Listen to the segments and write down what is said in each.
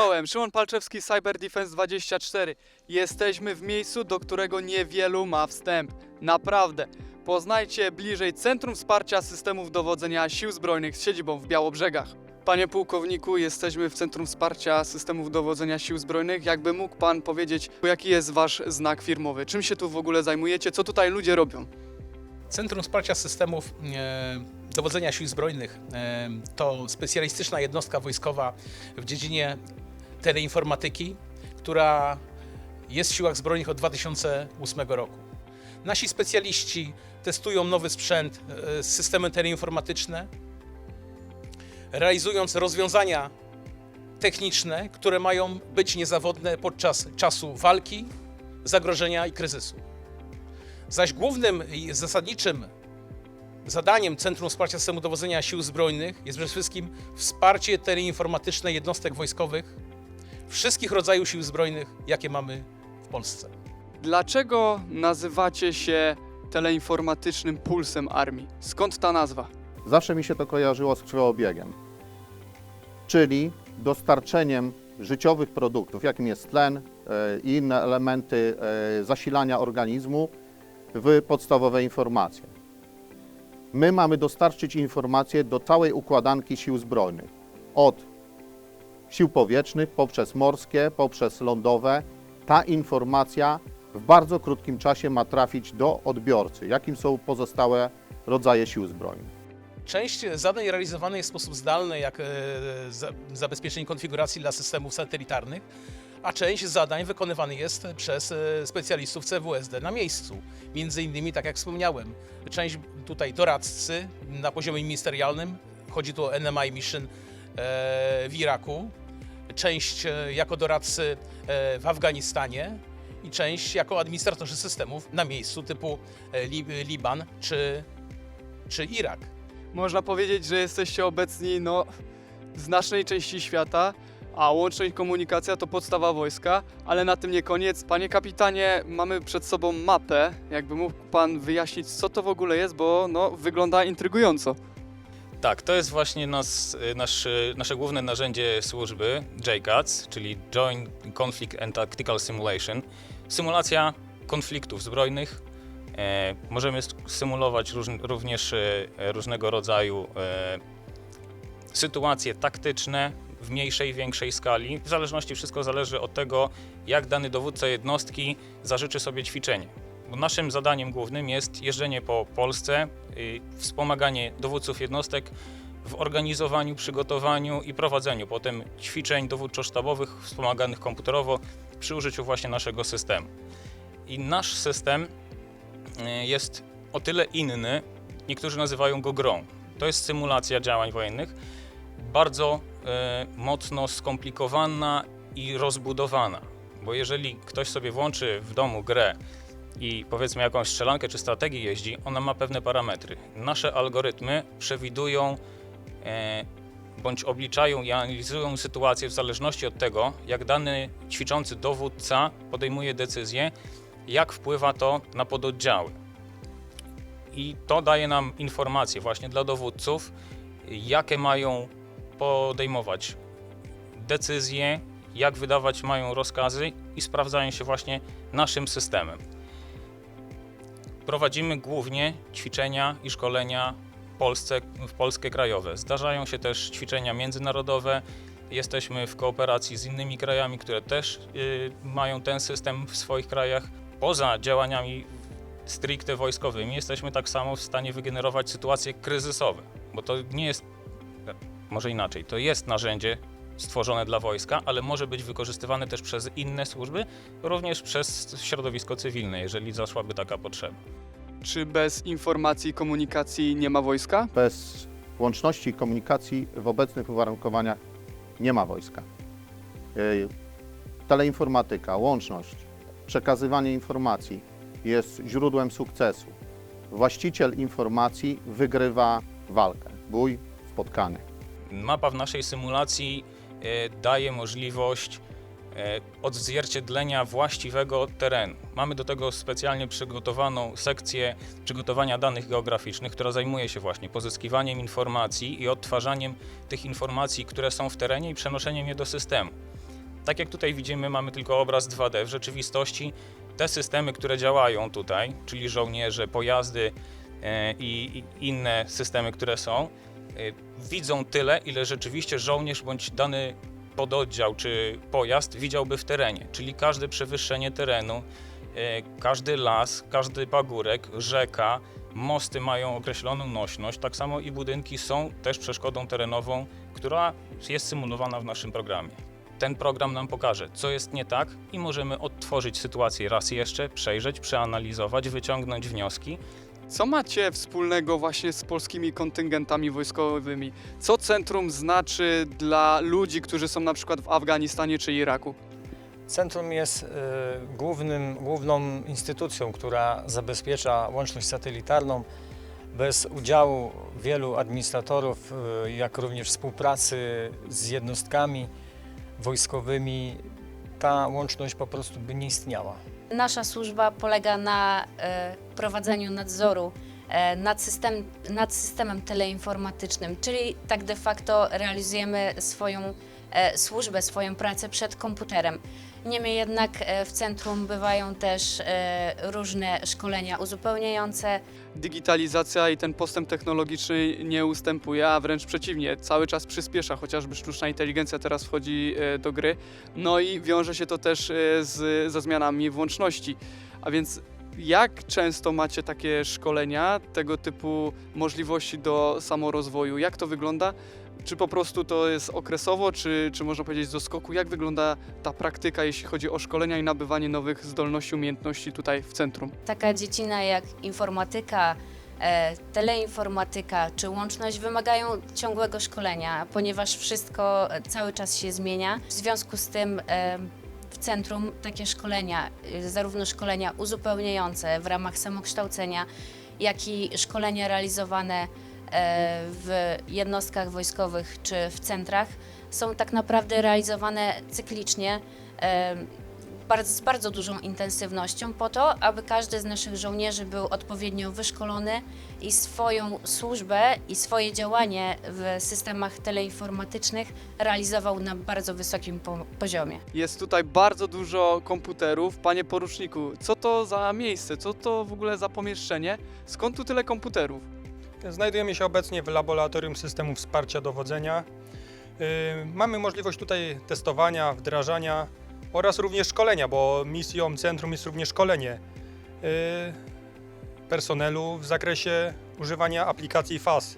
Czołem, Szymon Palczewski, Cyber Defense 24. Jesteśmy w miejscu, do którego niewielu ma wstęp. Naprawdę. Poznajcie bliżej Centrum Wsparcia Systemów Dowodzenia Sił Zbrojnych z siedzibą w Białobrzegach. Panie pułkowniku, jesteśmy w Centrum Wsparcia Systemów Dowodzenia Sił Zbrojnych. Jakby mógł Pan powiedzieć, jaki jest Wasz znak firmowy? Czym się tu w ogóle zajmujecie? Co tutaj ludzie robią? Centrum Wsparcia Systemów e, Dowodzenia Sił Zbrojnych e, to specjalistyczna jednostka wojskowa w dziedzinie teleinformatyki, która jest w Siłach Zbrojnych od 2008 roku. Nasi specjaliści testują nowy sprzęt, e, systemy teleinformatyczne, realizując rozwiązania techniczne, które mają być niezawodne podczas czasu walki, zagrożenia i kryzysu. Zaś głównym i zasadniczym zadaniem Centrum Wsparcia Systemu Dowodzenia Sił Zbrojnych jest przede wszystkim wsparcie teleinformatyczne jednostek wojskowych wszystkich rodzajów sił zbrojnych, jakie mamy w Polsce. Dlaczego nazywacie się teleinformatycznym pulsem armii? Skąd ta nazwa? Zawsze mi się to kojarzyło z krwiobiegiem, czyli dostarczeniem życiowych produktów, jakim jest tlen e, i inne elementy e, zasilania organizmu w podstawowe informacje. My mamy dostarczyć informacje do całej układanki sił zbrojnych, od sił powietrznych, poprzez morskie, poprzez lądowe. Ta informacja w bardzo krótkim czasie ma trafić do odbiorcy, jakim są pozostałe rodzaje sił zbrojnych. Część zadań realizowanych jest w sposób zdalny, jak e, za- zabezpieczenie konfiguracji dla systemów satelitarnych, a część zadań wykonywanych jest przez e, specjalistów CWSD na miejscu. Między innymi, tak jak wspomniałem, część tutaj doradcy na poziomie ministerialnym, chodzi tu o NMI Mission e, w Iraku, część e, jako doradcy e, w Afganistanie i część jako administratorzy systemów na miejscu typu e, Lib- Liban czy, czy Irak. Można powiedzieć, że jesteście obecni no, w znacznej części świata, a łączność komunikacja to podstawa wojska, ale na tym nie koniec. Panie kapitanie, mamy przed sobą mapę. Jakby mógł pan wyjaśnić, co to w ogóle jest, bo no, wygląda intrygująco. Tak, to jest właśnie nas, nasz, nasze główne narzędzie służby JCATS, czyli Joint Conflict and Tactical Simulation. Symulacja konfliktów zbrojnych. E, możemy symulować róż, również e, różnego rodzaju e, sytuacje taktyczne w mniejszej, większej skali. W zależności wszystko zależy od tego, jak dany dowódca jednostki zażyczy sobie ćwiczenie. Naszym zadaniem głównym jest jeżdżenie po Polsce, y, wspomaganie dowódców jednostek w organizowaniu, przygotowaniu i prowadzeniu potem ćwiczeń dowódczo-sztabowych wspomaganych komputerowo przy użyciu właśnie naszego systemu. I nasz system y, jest o tyle inny, niektórzy nazywają go grą. To jest symulacja działań wojennych, bardzo e, mocno skomplikowana i rozbudowana. Bo jeżeli ktoś sobie włączy w domu grę i powiedzmy jakąś strzelankę czy strategię jeździ, ona ma pewne parametry. Nasze algorytmy przewidują e, bądź obliczają i analizują sytuację w zależności od tego, jak dany ćwiczący dowódca podejmuje decyzję, jak wpływa to na pododdziały. I to daje nam informacje właśnie dla dowódców, jakie mają podejmować decyzje, jak wydawać mają rozkazy i sprawdzają się właśnie naszym systemem. Prowadzimy głównie ćwiczenia i szkolenia w Polsce, w Polskie krajowe. Zdarzają się też ćwiczenia międzynarodowe. Jesteśmy w kooperacji z innymi krajami, które też y, mają ten system w swoich krajach. Poza działaniami stricte wojskowymi jesteśmy tak samo w stanie wygenerować sytuacje kryzysowe, bo to nie jest, może inaczej, to jest narzędzie stworzone dla wojska, ale może być wykorzystywane też przez inne służby, również przez środowisko cywilne, jeżeli zaszłaby taka potrzeba. Czy bez informacji i komunikacji nie ma wojska? Bez łączności i komunikacji w obecnych uwarunkowaniach nie ma wojska. Teleinformatyka, łączność, przekazywanie informacji jest źródłem sukcesu. Właściciel informacji wygrywa walkę, bój, spotkanie. Mapa w naszej symulacji daje możliwość e, odzwierciedlenia właściwego terenu. Mamy do tego specjalnie przygotowaną sekcję przygotowania danych geograficznych, która zajmuje się właśnie pozyskiwaniem informacji i odtwarzaniem tych informacji, które są w terenie i przenoszeniem je do systemu. Tak jak tutaj widzimy, mamy tylko obraz 2D. W rzeczywistości te systemy, które działają tutaj, czyli żołnierze, pojazdy e, i inne systemy, które są, e, widzą tyle, ile rzeczywiście żołnierz bądź dany pododdział czy pojazd widziałby w terenie. Czyli każde przewyższenie terenu, e, każdy las, każdy pagórek, rzeka, mosty mają określoną nośność, tak samo i budynki są też przeszkodą terenową, która jest symulowana w naszym programie. Ten program nam pokaże, co jest nie tak i możemy odtworzyć sytuację raz jeszcze, przejrzeć, przeanalizować, wyciągnąć wnioski Co macie wspólnego właśnie z polskimi kontyngentami wojskowymi? Co centrum znaczy dla ludzi, którzy są na przykład w Afganistanie czy Iraku? Centrum jest e, głównym, główną instytucją, która zabezpiecza łączność satelitarną. Bez udziału wielu administratorów, e, jak również współpracy z jednostkami wojskowymi, ta łączność po prostu by nie istniała. Nasza służba polega na e, prowadzeniu nadzoru e, nad, system, nad systemem teleinformatycznym, czyli tak de facto realizujemy swoją służbę, swoją pracę przed komputerem. Niemniej jednak e, w centrum bywają też e, różne szkolenia uzupełniające, Digitalizacja i ten postęp technologiczny nie ustępuje, a wręcz przeciwnie, cały czas przyspiesza, chociażby sztuczna inteligencja teraz wchodzi e, do gry. No i wiąże się to też e, z, ze zmianami włączności. A więc jak często macie takie szkolenia, tego typu możliwości do samorozwoju? Jak to wygląda? Czy po prostu to jest okresowo, czy, czy można powiedzieć do skoku? Jak wygląda ta praktyka, jeśli chodzi o szkolenia i nabywanie nowych zdolności, umiejętności tutaj w centrum? taka dziedzina jak informatyka, e, teleinformatyka czy łączność wymagają ciągłego szkolenia, ponieważ wszystko e, cały czas się zmienia. W związku z tym e, w centrum takie szkolenia, zarówno szkolenia uzupełniające w ramach samokształcenia, jak i szkolenia realizowane w jednostkach wojskowych czy w centrach są tak naprawdę realizowane cyklicznie. e, bardzo, z bardzo dużą intensywnością po to, aby każdy z naszych żołnierzy był odpowiednio wyszkolony i swoją służbę i swoje działanie w systemach teleinformatycznych realizował na bardzo wysokim po poziomie. Jest tutaj bardzo dużo komputerów. Panie poruczniku, co to za miejsce? Co to w ogóle za pomieszczenie? Skąd tu tyle komputerów? Znajdujemy się obecnie w laboratorium systemu wsparcia dowodzenia. Yy, Mamy możliwość tutaj testowania, wdrażania oraz również szkolenia, bo misją centrum jest również szkolenie yy, personelu w zakresie używania aplikacji FAS.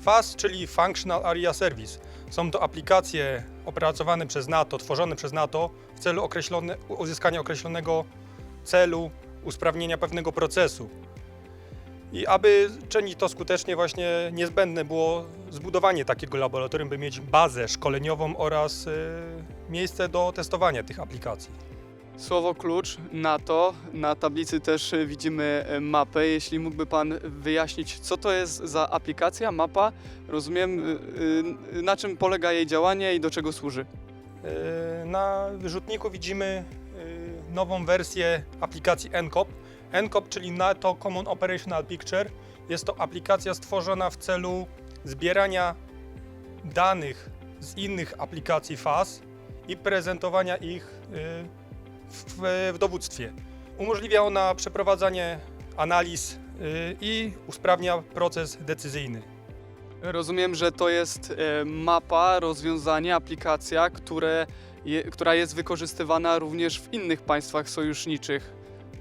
FAS, czyli Functional Area Service. Są to aplikacje opracowane przez NATO, tworzone przez NATO w celu określone, uzyskania określonego celu, usprawnienia pewnego procesu. I aby czynić to skutecznie, właśnie niezbędne było zbudowanie takiego laboratorium, by mieć bazę szkoleniową oraz y, miejsce do testowania tych aplikacji. Słowo klucz NATO. Na tablicy też y, widzimy y, mapę. Jeśli mógłby Pan wyjaśnić, co to jest za aplikacja, mapa? Rozumiem, na czym polega jej działanie i do czego służy. Na wyrzutniku widzimy nową wersję aplikacji NCOP. NCOP, czyli NATO Common Operational Picture, jest to aplikacja stworzona w celu zbierania danych z innych aplikacji FAS i prezentowania ich y, w, w dowództwie. Umożliwia ona przeprowadzanie analiz y, i usprawnia proces decyzyjny. Rozumiem, że to jest e, mapa, rozwiązanie, aplikacja, które która jest wykorzystywana również w innych państwach sojuszniczych.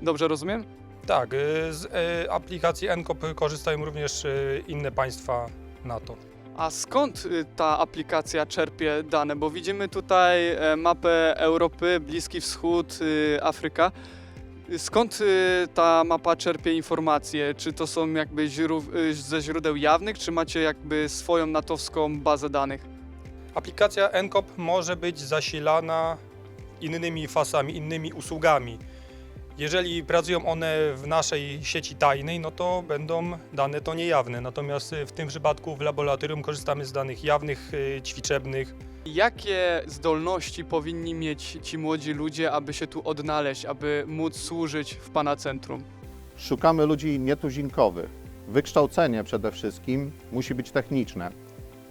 Dobrze rozumiem? Tak, y, z y, aplikacji NCOP korzystają również y, inne państwa NATO. A skąd ta aplikacja czerpie dane? Bo widzimy tutaj e, mapę Europy, Bliski Wschód, Afryka. Skąd ta mapa czerpie informacje? Czy to są jakby ze źródeł jawnych, czy macie jakby swoją natowską bazę danych? Aplikacja NCOP może być zasilana innymi fasami, innymi usługami. Jeżeli pracują one w naszej sieci tajnej, no to będą dane to niejawne. Natomiast y, w tym przypadku w laboratorium korzystamy z danych jawnych, y, ćwiczebnych. Jakie zdolności powinni mieć ci młodzi ludzie, aby się tu odnaleźć, aby móc służyć w Pana centrum? Szukamy ludzi nietuzinkowych. Wykształcenie przede wszystkim musi być techniczne.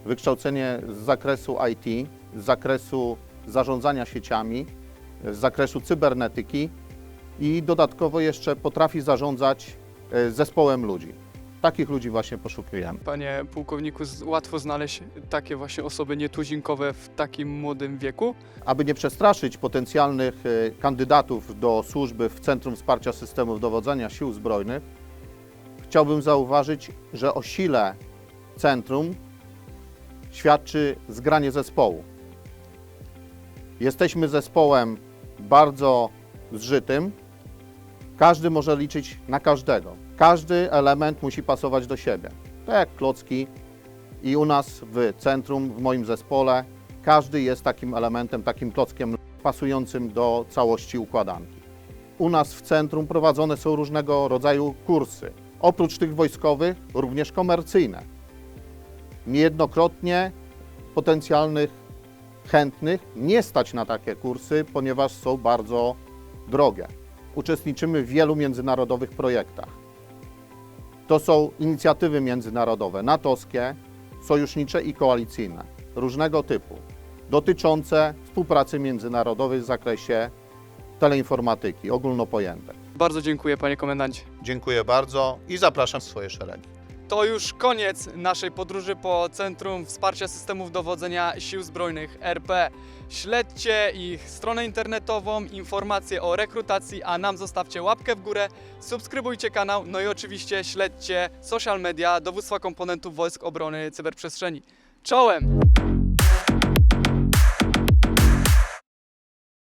Wykształcenie z zakresu IT, z zakresu zarządzania sieciami z zakresu cybernetyki i dodatkowo jeszcze potrafi zarządzać e, zespołem ludzi. Takich ludzi właśnie poszukujemy. Panie pułkowniku, łatwo znaleźć takie właśnie osoby nietuzinkowe w takim młodym wieku. Aby nie przestraszyć potencjalnych e, kandydatów do służby w Centrum Wsparcia Systemów Dowodzenia Sił Zbrojnych, chciałbym zauważyć, że o sile centrum świadczy zgranie zespołu. Jesteśmy zespołem bardzo zżytym. Każdy może liczyć na każdego. Każdy element musi pasować do siebie. Tak jak klocki i u nas w centrum, w moim zespole, każdy jest takim elementem, takim klockiem pasującym do całości układanki. U nas w centrum prowadzone są różnego rodzaju kursy. Oprócz tych wojskowych, również komercyjne. Niejednokrotnie potencjalnych chętnych nie stać na takie kursy, ponieważ są bardzo drogie. Uczestniczymy w wielu międzynarodowych projektach. To są inicjatywy międzynarodowe, natowskie, sojusznicze i koalicyjne, różnego typu, dotyczące współpracy międzynarodowej w zakresie teleinformatyki ogólnopojętej. Bardzo dziękuję, panie komendancie. Dziękuję bardzo i zapraszam w swoje szeregi. To już koniec naszej podróży po Centrum Wsparcia Systemów Dowodzenia Sił Zbrojnych RP. Śledźcie ich stronę internetową, informacje o rekrutacji, a nam zostawcie łapkę w górę, subskrybujcie kanał, no i oczywiście śledźcie social media Dowództwa Komponentów Wojsk Obrony Cyberprzestrzeni. Czołem!